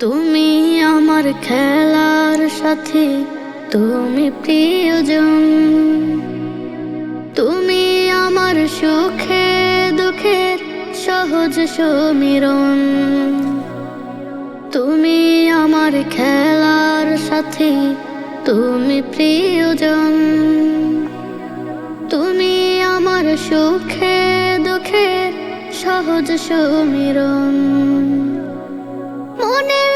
তুমি আমার খেলার সাথে, তুমি প্রিয়জন। তুমি আমার সুখে দুঃখের সহজ সমীরণ। তুমি আমার খেলার সাথে, তুমি প্রিয়জন। তুমি আমার সুখে দুঃখের সহজ সমীরণ। মনের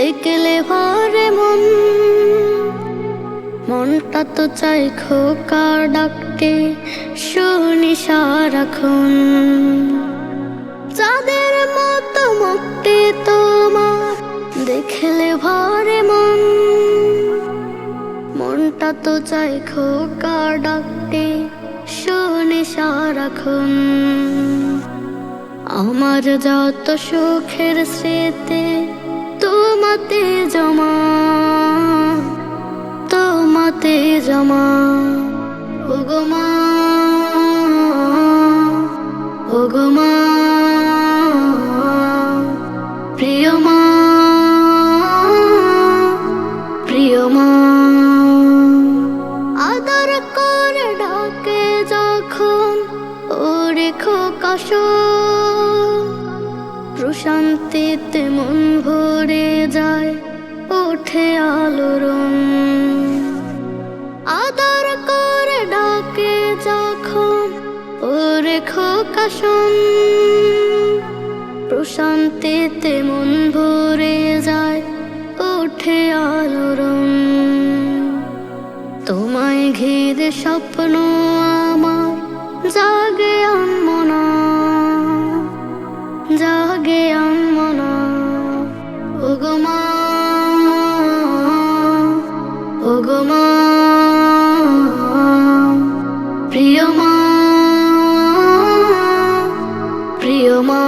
দেখলে ভরে মন। মনটা তো চাই খোকার ডাকতে, শুনি সারাক্ষণ। চাঁদের মতো মুক্তি তোমার, দেখলে ভরে মন। মনটা তো চাই খোকার ডাকতে, শুনি সারাক্ষণ। আমার যত সুখের স্মৃতি তোমাতে জমা তোমাতে জমা। ওগো মা ওগো মা, প্রিয় মা প্রিয় মা। আদর করে ডাকে যখন, ওরে খোকাশ প্রশান্তিতে মন ভরে যায়, ওঠে আলোড়ন আদর করে ডাকে যখন ও ওরে খোকাশন প্রশান্তিতে মন ভরে যায়, ওঠে আলোড়ন তোমায় ঘিরে স্বপ্ন আমার জাগে আনমনা। ওগো মা প্রিয় মা প্রিয় মা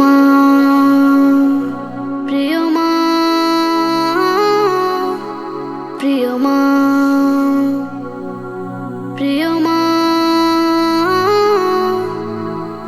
মা প্রিয় মা প্রিয় মা।